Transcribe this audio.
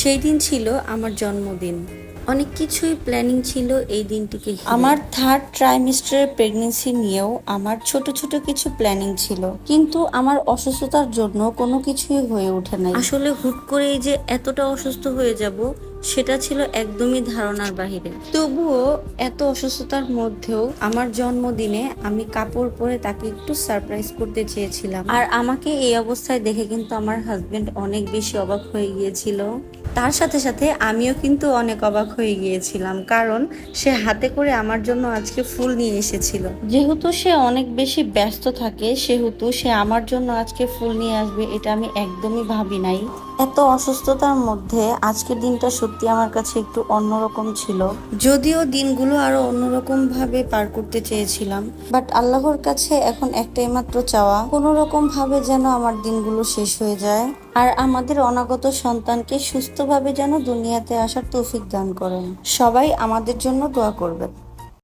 সেই দিন ছিল আমার জন্মদিন। অনেক কিছুই প্ল্যানিং ছিল এই দিনটিকে আমার থার্ড ট্রাইমিস্টারের প্রেগনেন্সি নিয়েও আমার ছোট ছোট কিছু প্ল্যানিং ছিল। কিন্তু আমার অসুস্থতার জন্য কোনো কিছুই হয়ে ওঠে নাই। আসলে হুট করেই যে এতটা অসুস্থ হয়ে যাব সেটা ছিল একদমই ধারণার বাহিরে। তবুও এত অসুস্থতার মধ্যেও আমার জন্মদিনে আমি কাপড় পরে তাকে একটু সারপ্রাইজ করতে চেয়েছিলাম। আর আমাকে এই অবস্থায় দেখে কিন্তু আমার হাজবেন্ড অনেক বেশি অবাক হয়ে গিয়েছিল। তার সাথে সাথে আমিও কিন্তু অনেক অবাক হয়ে গিয়েছিলাম, কারণ সে হাতে করে আমার জন্য আজকে ফুল নিয়ে এসেছিল। যেহেতু সে অনেক বেশি ব্যস্ত থাকে, সেহেতু সে আমার জন্য আজকে ফুল নিয়ে আসবে, এটা আমি একদমই ভাবি নাই। এত অসুস্থতার মধ্যে আজকের দিনটা সত্যি আমার কাছে একটু অন্যরকম ছিল। যদিও দিনগুলো আরও অন্যরকম ভাবে পার করতে চেয়েছিলাম বাট আল্লাহর কাছে এখন একটাই মাত্র চাওয়া কোনো রকম ভাবে যেন আমার দিনগুলো শেষ হয়ে যায়। আর আমাদের অনাগত সন্তানকে সুস্থভাবে যেন দুনিয়াতে আসার তৌফিক দান করেন। সবাই আমাদের জন্য দোয়া করবেন।